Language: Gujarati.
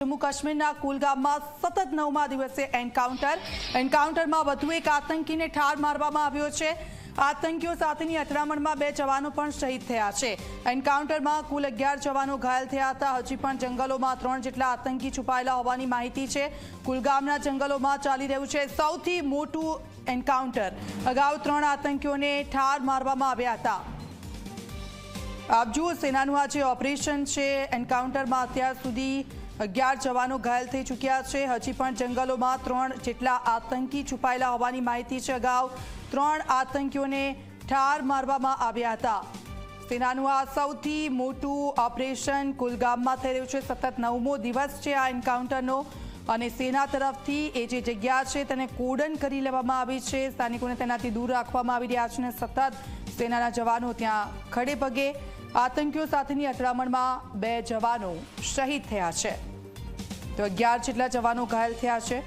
જમ્મુ કાશ્મીરના કુલગામમાં સતત નવમા દિવસે એન્કાઉન્ટર. એન્કાઉન્ટરમાં વધુ એક આતંકીને ઠાર મારવામાં આવ્યો છે. આતંકીઓ સાથેની અથડામણમાં બે જવાનો પણ શહીદ થયા છે. એન્કાઉન્ટરમાં કુલ અગિયાર જવાનો ઘાયલ થયા હતા. હજી પણ જંગલોમાં ત્રણ જેટલા આતંકી છુપાયેલા હોવાની માહિતી છે. કુલગામના જંગલોમાં ચાલી રહ્યું છે સૌથી મોટું એન્કાઉન્ટર. અગાઉ ત્રણ આતંકીઓને ઠાર મારવામાં આવ્યા હતા. આપ જુઓ, સેનાનું આ જે ઓપરેશન છે. એન્કાઉન્ટરમાં અત્યાર સુધી અગિયાર જવાનો ઘાયલ થઈ ચૂક્યા છે. હજી પણ જંગલોમાં ત્રણ જેટલા આતંકી છુપાયેલા હોવાની માહિતી છે. અગાઉ ત્રણ આતંકીઓને ઠાર મારવામાં આવ્યા હતા. સેનાનું આ સૌથી મોટું ઓપરેશન કુલગામમાં થઈ રહ્યું છે. સતત નવમો દિવસ છે આ એન્કાઉન્ટરનો અને સેના તરફથી એ જે જગ્યા છે તેને કોડન કરી લેવામાં આવી છે. સ્થાનિકોને તેનાથી દૂર રાખવામાં આવી રહ્યા છે અને સતત સેનાના જવાનો ત્યાં ખડે પગે આતંકીઓ સાથેની અથડામણમાં બે જવાનો શહીદ થયા છે. તો અગિયાર જેટલા જવાનો ઘાયલ થયા છે.